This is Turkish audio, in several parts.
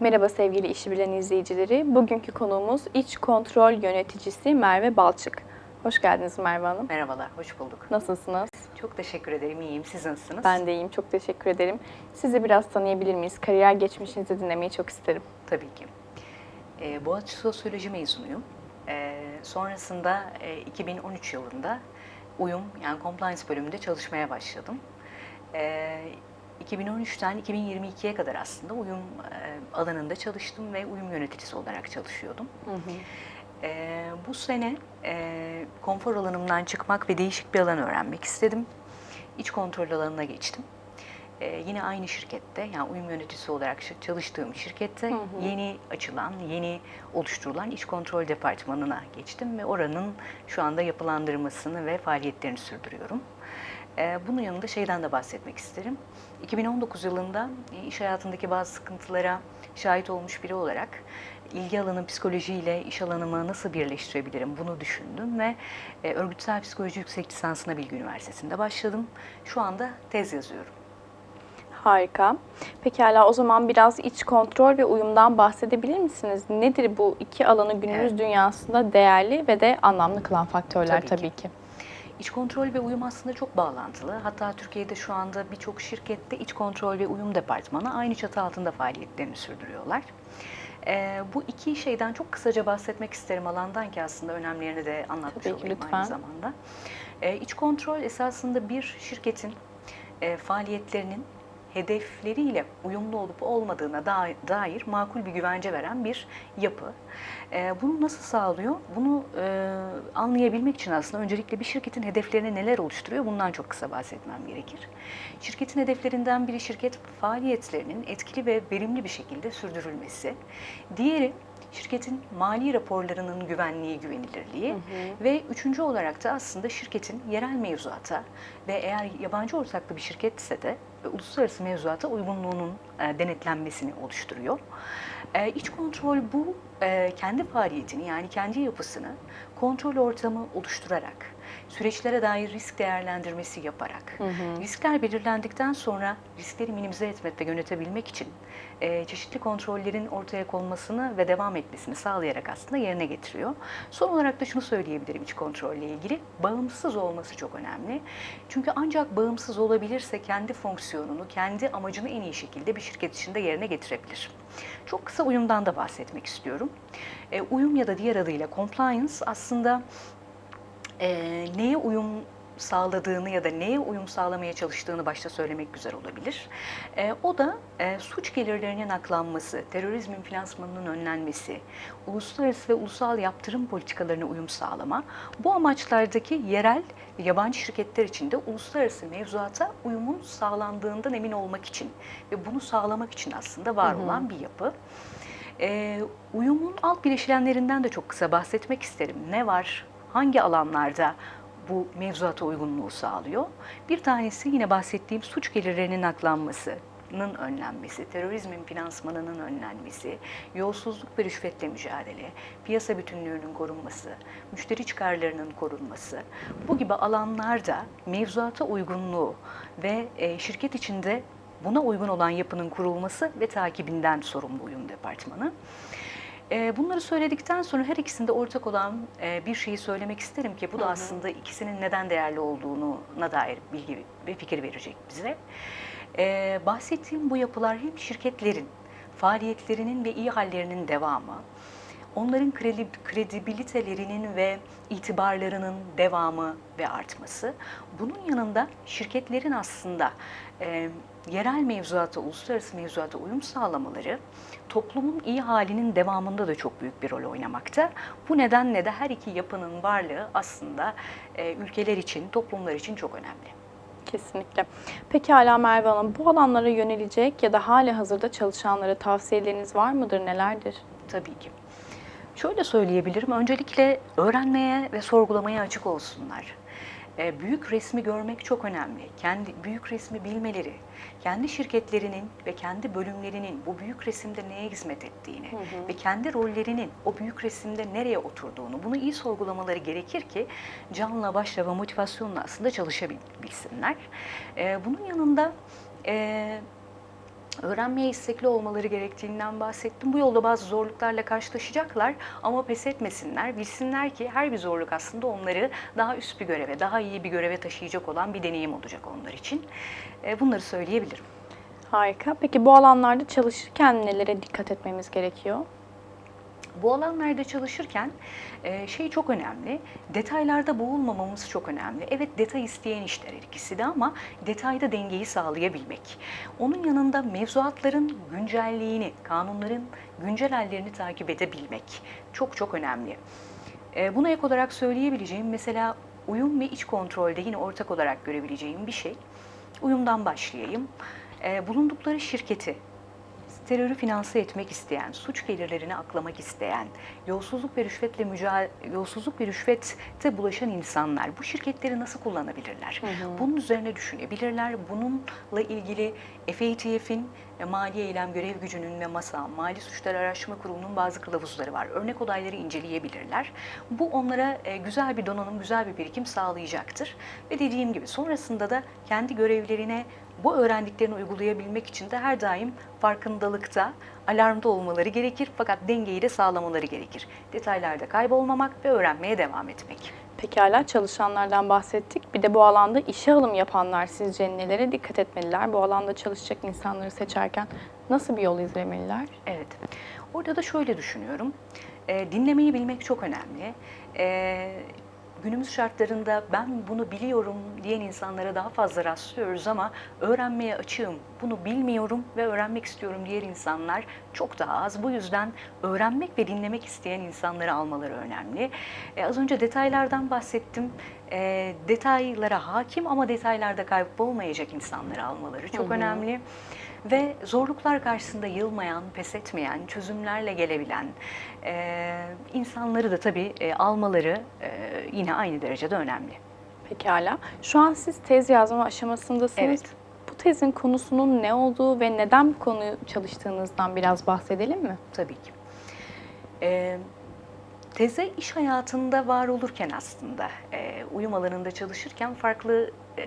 Merhaba sevgili işi bilen izleyicileri. Bugünkü konuğumuz iç kontrol yöneticisi Merve Balçık. Hoş geldiniz Merve Hanım. Merhabalar, hoş bulduk. Nasılsınız? Çok teşekkür ederim, iyiyim. Siz nasılsınız? Ben de iyiyim. Çok teşekkür ederim. Sizi biraz tanıyabilir miyiz? Kariyer geçmişinizi dinlemeyi çok isterim. Tabii ki. Ee, Boğaziçi Sosyoloji mezunuyum. Ee, sonrasında e, 2013 yılında uyum, yani compliance bölümünde çalışmaya başladım. Ee, 2013'ten 2022'ye kadar aslında uyum e, alanında çalıştım ve uyum yöneticisi olarak çalışıyordum. Ee, bu sene e, konfor alanımdan çıkmak ve değişik bir alan öğrenmek istedim. İç kontrol alanına geçtim. Ee, yine aynı şirkette, yani uyum yöneticisi olarak çalıştığım şirkette yeni açılan, yeni oluşturulan iç kontrol departmanına geçtim ve oranın şu anda yapılandırmasını ve faaliyetlerini sürdürüyorum. Ee, bunun yanında şeyden de bahsetmek isterim. 2019 yılında e, iş hayatındaki bazı sıkıntılara şahit olmuş biri olarak ilgi alanı psikolojiyle iş alanımı nasıl birleştirebilirim bunu düşündüm ve e, örgütsel psikoloji yüksek lisansına Bilgi Üniversitesi'nde başladım. Şu anda tez yazıyorum. Harika. Pekala o zaman biraz iç kontrol ve uyumdan bahsedebilir misiniz? Nedir bu iki alanı günümüz Evet. dünyasında değerli ve de anlamlı kılan faktörler Tabii tabii, ki. ki. İç kontrol ve uyum aslında çok bağlantılı. Hatta Türkiye'de şu anda birçok şirkette iç kontrol ve uyum departmanı aynı çatı altında faaliyetlerini sürdürüyorlar. Ee, bu iki şeyden çok kısaca bahsetmek isterim alandan ki aslında önemlerini de anlatmış Tabii ki, olayım lütfen. aynı zamanda. Ee, iç kontrol esasında bir şirketin e, faaliyetlerinin hedefleriyle uyumlu olup olmadığına da- dair makul bir güvence veren bir yapı. Ee, bunu nasıl sağlıyor? Bunu e, anlayabilmek için aslında öncelikle bir şirketin hedeflerini neler oluşturuyor bundan çok kısa bahsetmem gerekir. Şirketin hedeflerinden biri şirket faaliyetlerinin etkili ve verimli bir şekilde sürdürülmesi. Diğeri şirketin mali raporlarının güvenliği, güvenilirliği ve üçüncü olarak da aslında şirketin yerel mevzuata ve eğer yabancı ortaklı bir şirketse de uluslararası mevzuata uygunluğunun e, denetlenmesini oluşturuyor. E, iç kontrol bu e, kendi faaliyetini yani kendi yapısını kontrol ortamı oluşturarak, süreçlere dair risk değerlendirmesi yaparak, riskler belirlendikten sonra riskleri minimize etmek ve yönetebilmek için e, çeşitli kontrollerin ortaya konmasını ve devam etmesini sağlayarak aslında yerine getiriyor. Son olarak da şunu söyleyebilirim iç kontrolle ilgili. Bağımsız olması çok önemli. Çünkü ancak bağımsız olabilirse kendi fonksiyonunu, kendi amacını en iyi şekilde bir şirket içinde yerine getirebilir. Çok kısa uyumdan da bahsetmek istiyorum. E, uyum ya da diğer adıyla compliance aslında e, neye uyum sağladığını ya da neye uyum sağlamaya çalıştığını başta söylemek güzel olabilir. E, o da e, suç gelirlerinin aklanması, terörizmin finansmanının önlenmesi, uluslararası ve ulusal yaptırım politikalarına uyum sağlama, bu amaçlardaki yerel yabancı şirketler için de uluslararası mevzuata uyumun sağlandığından emin olmak için ve bunu sağlamak için aslında var olan bir yapı. E, uyumun alt bileşenlerinden de çok kısa bahsetmek isterim. Ne var? Hangi alanlarda bu mevzuata uygunluğu sağlıyor? Bir tanesi yine bahsettiğim suç gelirlerinin aklanmasının önlenmesi, terörizmin finansmanının önlenmesi, yolsuzluk ve rüşvetle mücadele, piyasa bütünlüğünün korunması, müşteri çıkarlarının korunması, bu gibi alanlarda mevzuata uygunluğu ve e, şirket içinde buna uygun olan yapının kurulması ve takibinden sorumlu uyum departmanı. E, Bunları söyledikten sonra her ikisinde ortak olan e, bir şeyi söylemek isterim ki bu da aslında ikisinin neden değerli olduğuna dair bilgi ve fikir verecek bize. E, Bahsettiğim bu yapılar hem şirketlerin faaliyetlerinin ve iyi hallerinin devamı, onların kredi- kredibilitelerinin ve itibarlarının devamı ve artması. Bunun yanında şirketlerin aslında e, yerel mevzuata, uluslararası mevzuata uyum sağlamaları toplumun iyi halinin devamında da çok büyük bir rol oynamakta. Bu nedenle de her iki yapının varlığı aslında e, ülkeler için, toplumlar için çok önemli. Kesinlikle. Pekala Merve Hanım, bu alanlara yönelecek ya da hali hazırda çalışanlara tavsiyeleriniz var mıdır, nelerdir? Tabii ki. Şöyle söyleyebilirim, öncelikle öğrenmeye ve sorgulamaya açık olsunlar. E, Büyük resmi görmek çok önemli. Kendi büyük resmi bilmeleri, kendi şirketlerinin ve kendi bölümlerinin bu büyük resimde neye hizmet ettiğini ve kendi rollerinin o büyük resimde nereye oturduğunu bunu iyi sorgulamaları gerekir ki canla başla ve motivasyonla aslında çalışabilsinler. E, Bunun yanında e, öğrenmeye istekli olmaları gerektiğinden bahsettim. Bu yolda bazı zorluklarla karşılaşacaklar ama pes etmesinler. Bilsinler ki her bir zorluk aslında onları daha üst bir göreve, daha iyi bir göreve taşıyacak olan bir deneyim olacak onlar için. E, Bunları söyleyebilirim. Harika. Peki bu alanlarda çalışırken nelere dikkat etmemiz gerekiyor? Bu alanlarda çalışırken e, şey çok önemli, detaylarda boğulmamamız çok önemli. Evet detay isteyen işler ikisi de ama detayda dengeyi sağlayabilmek. Onun yanında mevzuatların güncelliğini, kanunların güncel hallerini takip edebilmek çok çok önemli. E, Buna ek olarak söyleyebileceğim mesela uyum ve iç kontrolde yine ortak olarak görebileceğim bir şey. Uyumdan başlayayım. E, Bulundukları şirketi terörü finanse etmek isteyen, suç gelirlerini aklamak isteyen, yolsuzluk ve rüşvetle mücadele, yolsuzluk ve rüşvete bulaşan insanlar bu şirketleri nasıl kullanabilirler? Bunun üzerine düşünebilirler. Bununla ilgili FATF'in e, Mali Eylem Görev Gücü'nün ve MASA, Mali Suçlar Araştırma Kurulu'nun bazı kılavuzları var. Örnek olayları inceleyebilirler. Bu onlara e, güzel bir donanım, güzel bir birikim sağlayacaktır. Ve dediğim gibi sonrasında da kendi görevlerine bu öğrendiklerini uygulayabilmek için de her daim farkındalıkta, alarmda olmaları gerekir fakat dengeyi de sağlamaları gerekir. Detaylarda kaybolmamak ve öğrenmeye devam etmek. Pekala çalışanlardan bahsettik. Bir de bu alanda işe alım yapanlar sizce nelere dikkat etmeliler? Bu alanda çalışacak insanları seçerken nasıl bir yol izlemeliler? Evet. Orada da şöyle düşünüyorum. E, dinlemeyi bilmek çok önemli. E, günümüz şartlarında ben bunu biliyorum diyen insanlara daha fazla rastlıyoruz ama öğrenmeye açığım, bunu bilmiyorum ve öğrenmek istiyorum diğer insanlar çok daha az. Bu yüzden öğrenmek ve dinlemek isteyen insanları almaları önemli. E, az önce detaylardan bahsettim. E, detaylara hakim ama detaylarda kaybolmayacak insanları almaları çok önemli ve zorluklar karşısında yılmayan, pes etmeyen, çözümlerle gelebilen e, insanları da tabii e, almaları e, yine aynı derecede önemli. Pekala. Şu an siz tez yazma aşamasındasınız. Evet. Bu tezin konusunun ne olduğu ve neden bu konuyu çalıştığınızdan biraz bahsedelim mi? Tabii ki. E, teze iş hayatında var olurken aslında, e, uyum alanında çalışırken farklı e,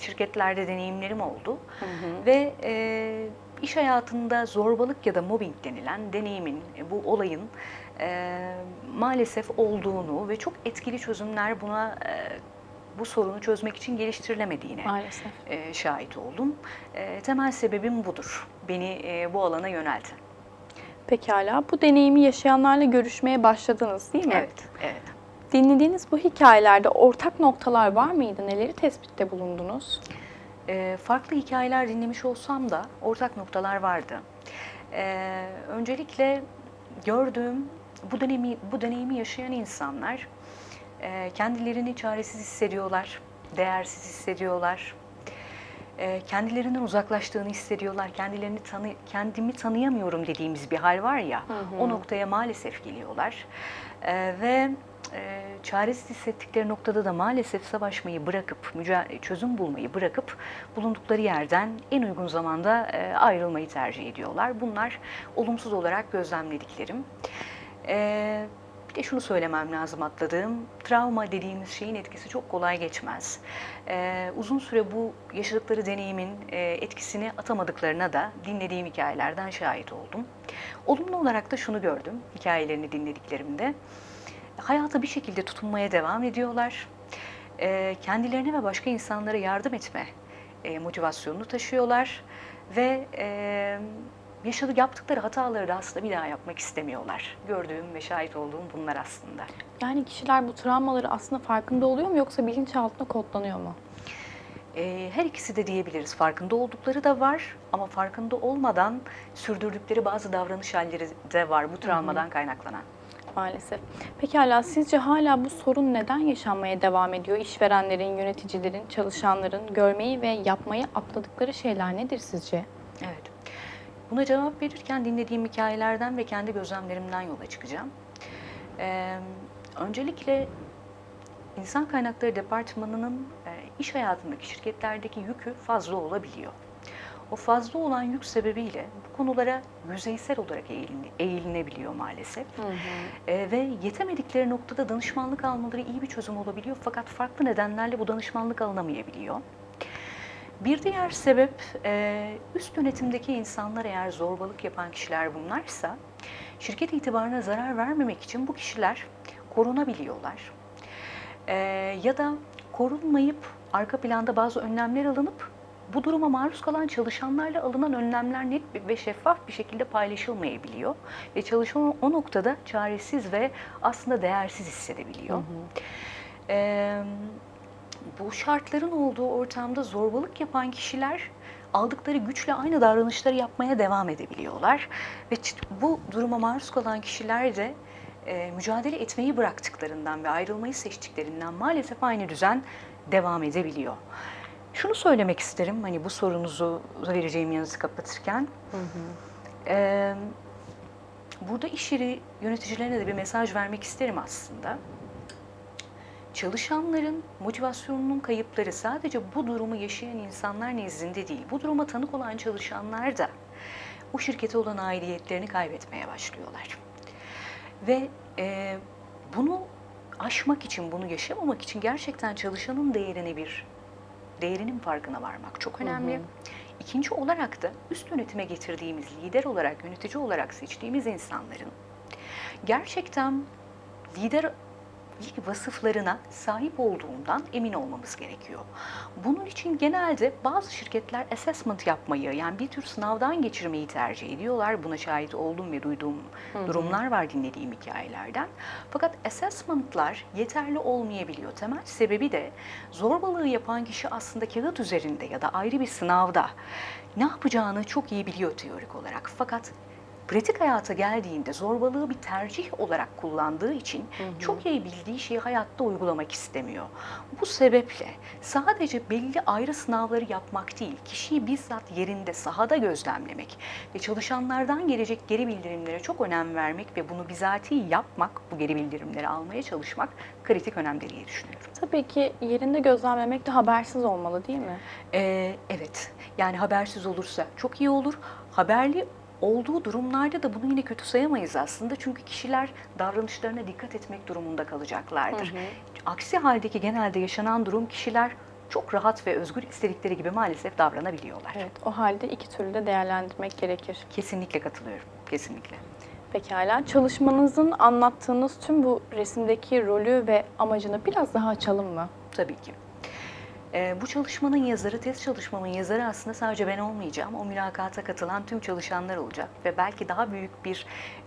şirketlerde deneyimlerim oldu. Ve e, iş hayatında zorbalık ya da mobbing denilen deneyimin, e, bu olayın e, maalesef olduğunu ve çok etkili çözümler buna e, bu sorunu çözmek için geliştirilemediğine Maalesef. e, şahit oldum. E, temel sebebim budur. Beni e, bu alana yönelten. Pekala. Bu deneyimi yaşayanlarla görüşmeye başladınız değil mi? Evet, evet. Dinlediğiniz bu hikayelerde ortak noktalar var mıydı? Neleri tespitte bulundunuz? E, farklı hikayeler dinlemiş olsam da ortak noktalar vardı. E, öncelikle gördüğüm bu deneyimi, bu deneyimi yaşayan insanlar e, kendilerini çaresiz hissediyorlar, değersiz hissediyorlar. E, kendilerinden uzaklaştığını hissediyorlar, kendilerini tanı, kendimi tanıyamıyorum dediğimiz bir hal var ya, o noktaya maalesef geliyorlar. E, ve e, çaresiz hissettikleri noktada da maalesef savaşmayı bırakıp, çözüm bulmayı bırakıp bulundukları yerden en uygun zamanda e, ayrılmayı tercih ediyorlar. Bunlar olumsuz olarak gözlemlediklerim. E, bir de şunu söylemem lazım atladığım, travma dediğimiz şeyin etkisi çok kolay geçmez. E, uzun süre bu yaşadıkları deneyimin e, etkisini atamadıklarına da dinlediğim hikayelerden şahit oldum. Olumlu olarak da şunu gördüm hikayelerini dinlediklerimde hayata bir şekilde tutunmaya devam ediyorlar. Ee, kendilerine ve başka insanlara yardım etme e, motivasyonunu taşıyorlar ve e, yaşadığı yaptıkları hataları da aslında bir daha yapmak istemiyorlar. Gördüğüm ve şahit olduğum bunlar aslında. Yani kişiler bu travmaları aslında farkında oluyor mu yoksa bilinçaltında kodlanıyor mu? Ee, her ikisi de diyebiliriz. Farkında oldukları da var ama farkında olmadan sürdürdükleri bazı davranış halleri de var bu travmadan kaynaklanan. Maalesef. Pekala sizce hala bu sorun neden yaşanmaya devam ediyor? İşverenlerin, yöneticilerin, çalışanların görmeyi ve yapmayı atladıkları şeyler nedir sizce? Evet. Buna cevap verirken dinlediğim hikayelerden ve kendi gözlemlerimden yola çıkacağım. Ee, öncelikle insan kaynakları departmanının e, iş hayatındaki şirketlerdeki yükü fazla olabiliyor. O fazla olan yük sebebiyle konulara yüzeysel olarak eğiline- eğilinebiliyor maalesef. Ee, ve yetemedikleri noktada danışmanlık almaları iyi bir çözüm olabiliyor fakat farklı nedenlerle bu danışmanlık alınamayabiliyor. Bir diğer sebep e, üst yönetimdeki insanlar eğer zorbalık yapan kişiler bunlarsa şirket itibarına zarar vermemek için bu kişiler korunabiliyorlar. E, ya da korunmayıp arka planda bazı önlemler alınıp bu duruma maruz kalan çalışanlarla alınan önlemler net ve şeffaf bir şekilde paylaşılmayabiliyor ve çalışan o noktada çaresiz ve aslında değersiz hissedebiliyor. Ee, bu şartların olduğu ortamda zorbalık yapan kişiler aldıkları güçle aynı davranışları yapmaya devam edebiliyorlar ve bu duruma maruz kalan kişiler de e, mücadele etmeyi bıraktıklarından ve ayrılmayı seçtiklerinden maalesef aynı düzen devam edebiliyor. Şunu söylemek isterim hani bu sorunuzu vereceğim yanıtı kapatırken. Ee, burada iş yeri yöneticilerine de bir mesaj vermek isterim aslında. Çalışanların motivasyonunun kayıpları sadece bu durumu yaşayan insanlar nezdinde değil, bu duruma tanık olan çalışanlar da o şirkete olan aidiyetlerini kaybetmeye başlıyorlar. Ve e, bunu aşmak için, bunu yaşamamak için gerçekten çalışanın değerini bir değerinin farkına varmak çok önemli. İkinci olarak da üst yönetime getirdiğimiz lider olarak, yönetici olarak seçtiğimiz insanların gerçekten lider vasıflarına sahip olduğundan emin olmamız gerekiyor. Bunun için genelde bazı şirketler assessment yapmayı yani bir tür sınavdan geçirmeyi tercih ediyorlar. Buna şahit oldum ve duyduğum durumlar var dinlediğim hikayelerden. Fakat assessmentlar yeterli olmayabiliyor. Temel sebebi de zorbalığı yapan kişi aslında kağıt üzerinde ya da ayrı bir sınavda ne yapacağını çok iyi biliyor teorik olarak. Fakat pratik hayata geldiğinde zorbalığı bir tercih olarak kullandığı için çok iyi bildiği şeyi hayatta uygulamak istemiyor. Bu sebeple sadece belli ayrı sınavları yapmak değil, kişiyi bizzat yerinde, sahada gözlemlemek ve çalışanlardan gelecek geri bildirimlere çok önem vermek ve bunu bizatihi yapmak, bu geri bildirimleri almaya çalışmak kritik önemli diye düşünüyorum. Tabii ki yerinde gözlemlemek de habersiz olmalı değil mi? Ee, evet, yani habersiz olursa çok iyi olur. Haberli olduğu durumlarda da bunu yine kötü sayamayız aslında. Çünkü kişiler davranışlarına dikkat etmek durumunda kalacaklardır. Aksi haldeki genelde yaşanan durum kişiler çok rahat ve özgür istedikleri gibi maalesef davranabiliyorlar. Evet, o halde iki türlü de değerlendirmek gerekir. Kesinlikle katılıyorum, kesinlikle. Pekala, çalışmanızın anlattığınız tüm bu resimdeki rolü ve amacını biraz daha açalım mı? Tabii ki. Ee, bu çalışmanın yazarı, test çalışmamın yazarı aslında sadece ben olmayacağım. O mülakata katılan tüm çalışanlar olacak ve belki daha büyük bir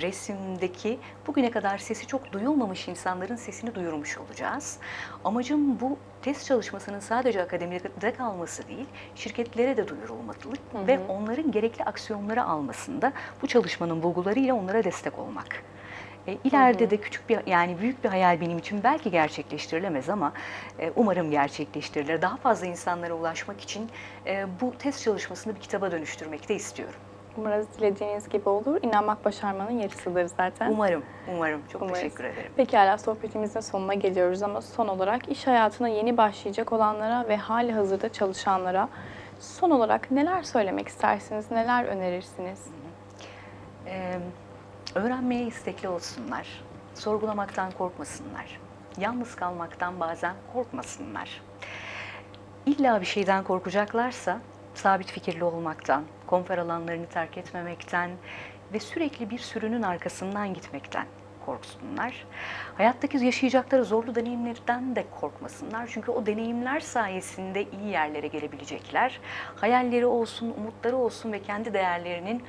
resimdeki bugüne kadar sesi çok duyulmamış insanların sesini duyurmuş olacağız. Amacım bu test çalışmasının sadece akademide kalması değil, şirketlere de duyurulmalı ve onların gerekli aksiyonları almasında bu çalışmanın bulgularıyla onlara destek olmak. E, ileride de küçük bir yani büyük bir hayal benim için belki gerçekleştirilemez ama e, umarım gerçekleştirilir. Daha fazla insanlara ulaşmak için e, bu test çalışmasını bir kitaba dönüştürmek de istiyorum. Umarız dilediğiniz gibi olur. İnanmak başarmanın yarısıdır zaten. Umarım, umarım. Çok Umarız. teşekkür ederim. Pekala sohbetimizin sonuna geliyoruz ama son olarak iş hayatına yeni başlayacak olanlara ve hali hazırda çalışanlara son olarak neler söylemek istersiniz, neler önerirsiniz? Ee, öğrenmeye istekli olsunlar. Sorgulamaktan korkmasınlar. Yalnız kalmaktan bazen korkmasınlar. İlla bir şeyden korkacaklarsa sabit fikirli olmaktan, konfer alanlarını terk etmemekten ve sürekli bir sürünün arkasından gitmekten korksunlar. Hayattaki yaşayacakları zorlu deneyimlerden de korkmasınlar. Çünkü o deneyimler sayesinde iyi yerlere gelebilecekler. Hayalleri olsun, umutları olsun ve kendi değerlerinin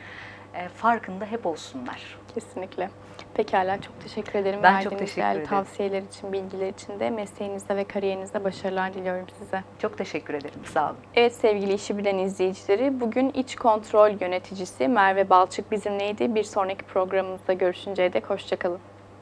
e, farkında hep olsunlar. Kesinlikle. Pekala çok teşekkür ederim. Ben çok Verdiğiniz teşekkür değerli ederim. tavsiyeler için, bilgiler için de mesleğinizde ve kariyerinizde başarılar diliyorum size. Çok teşekkür ederim. Sağ olun. Evet sevgili işi bilen izleyicileri, bugün iç kontrol yöneticisi Merve Balçık bizimleydi. Bir sonraki programımızda görüşünceye dek hoşçakalın.